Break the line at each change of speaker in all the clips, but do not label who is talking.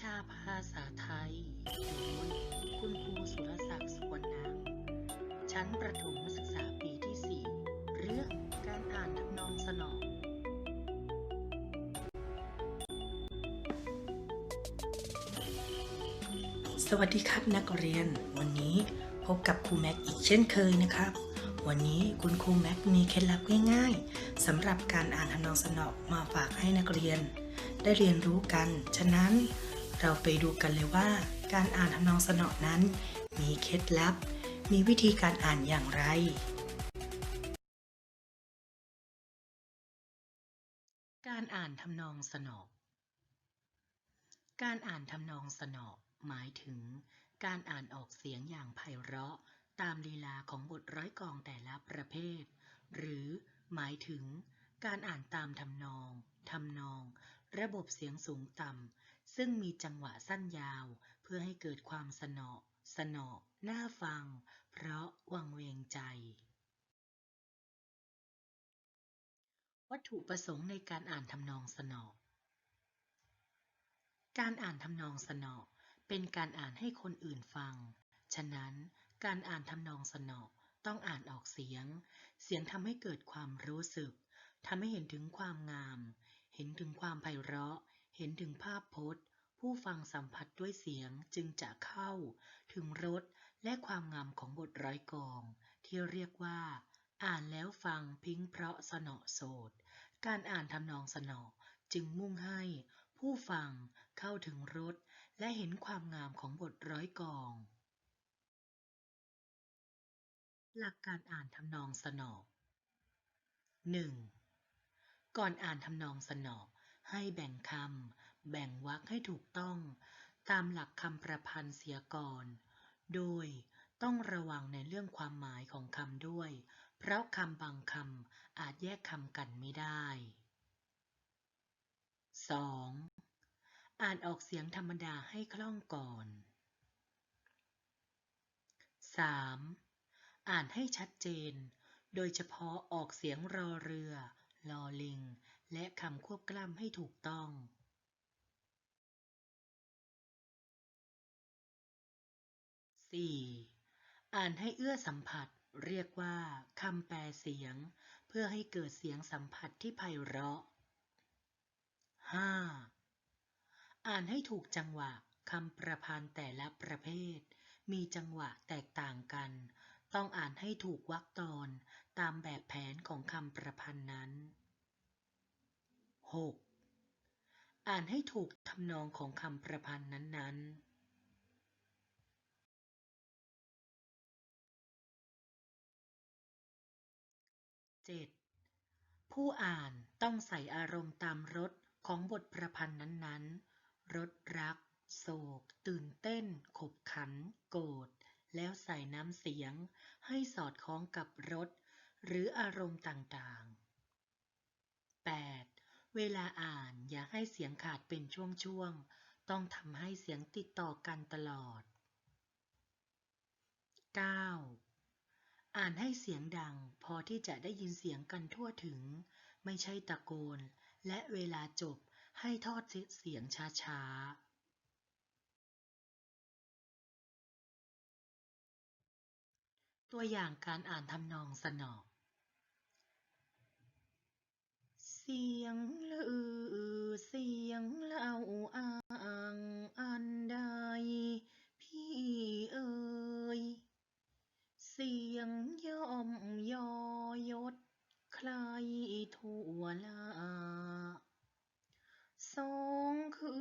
ชาภาษาไทย โดย คุณครูสุรศักดิ์สวนนางชั้นประถมศึกษาปีที่ 4 เรื่องการอ่านทำนองสนอง สวัสดีครับนักเรียน วันนี้พบกับครูแม็กอีกเช่นเคยนะครับ วันนี้คุณครูแม็กมีเคล็ดลับง่ายๆสำหรับการอ่านทำนองสนอมาฝากให้นักเรียนได้เรียนรู้กัน ฉะนั้น เราไปดูกันเลยว่า การอ่านทำนองสนอนั้น มีเคล็ดลับ มีวิธีการอ่านอย่างไร การอ่านทำนองสนอการอ่านทำนองสนอหมายถึง การอ่านออกเสียงอย่างไพเราะ ตามลีลาของบทร้อยกองแต่ละประเภท หรือหมายถึง การอ่านตามทำนองทำนอง ระบบเสียงสูงต่ำ ซึ่งมีจังหวะสั้นยาว เพื่อให้เกิดความสนอ สนอ น่าฟัง เพราะวังเวงใจ วัตถุประสงค์ในการอ่านทำนองสนอ การอ่านทำนองสนอ เป็นการอ่านให้คนอื่นฟัง ฉะนั้นการอ่านทำนองสนอต้องอ่านออกเสียง เสียงทำให้เกิดความรู้สึกทำให้เห็นถึงความงาม เห็นถึงความไพเราะ ห็นถึงภาพพจน์ ผู้ฟังสัมผัสด้วยเสียงจึงจะเข้า ถึงรสและความงามของบทร้อยกอง ที่เรียกว่า อ่านแล้วฟังพิ้งเพราะสนอโสดการอ่านทำนองสนอจึงมุ่งให้ผู้ฟังเข้าถึงรสและเห็นความงามของบทร้อยกอง หลักการอ่านทำนองสนอ 1. ก่อนอ่านทำนองสนอ ให้แบ่งคำ แบ่งวรรคให้ถูกต้อง ตามหลักคำประพันธ์เสียก่อน โดยต้องระวังในเรื่องความหมายของคำด้วย เพราะคำบางคำอาจแยกคำกันไม่ได้ 2. อ่านออกเสียงธรรมดาให้คล่องก่อน 3. อ่านให้ชัดเจน โดยเฉพาะออกเสียงรอเรือ คำควบกล้ำให้ถูกต้อง 4. อ่านให้เอื้อสัมผัส เรียกว่าคำแปลเสียง เพื่อให้เกิดเสียงสัมผัสที่ไพเราะ 5. อ่านให้ถูกจังหวะคำประพันธ์แต่ละประเภท มีจังหวะแตกต่างกัน ต้องอ่านให้ถูกวรรคตอนตามแบบแผนของคำประพันธ์นั้น 6. อ่านให้ถูกทำนองของคำประพันธ์นั้นๆ 7. ผู้อ่านต้องใส่อารมณ์ตามรสของบทประพันธ์นั้นๆ รสรัก โศก ตื่นเต้น ขบขัน โกรธ แล้วใส่น้ำเสียง ให้สอดคล้องกับรสหรืออารมณ์ต่างๆ 8. เวลาอ่านอย่าให้เสียงขาดเป็นช่วงๆ ต้องทำให้เสียงติดต่อกันตลอด 9. อ่านให้เสียงดังพอที่จะได้ยินเสียงกันทั่วถึง ไม่ใช่ตะโกน และเวลาจบให้ทอดเสียงช้าๆตัวอย่างการอ่านทำนองสนอเสียงลือเสียงเล่าอ้างอันใด พี่เอ๋ยเสียงย่อมยอยศ ใครทั่วลาสองคื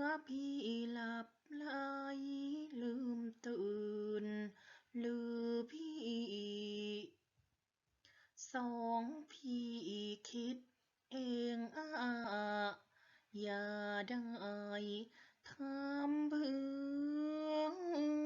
อพี่หลับไหลลืมตื่น ได้ทำเพื่อ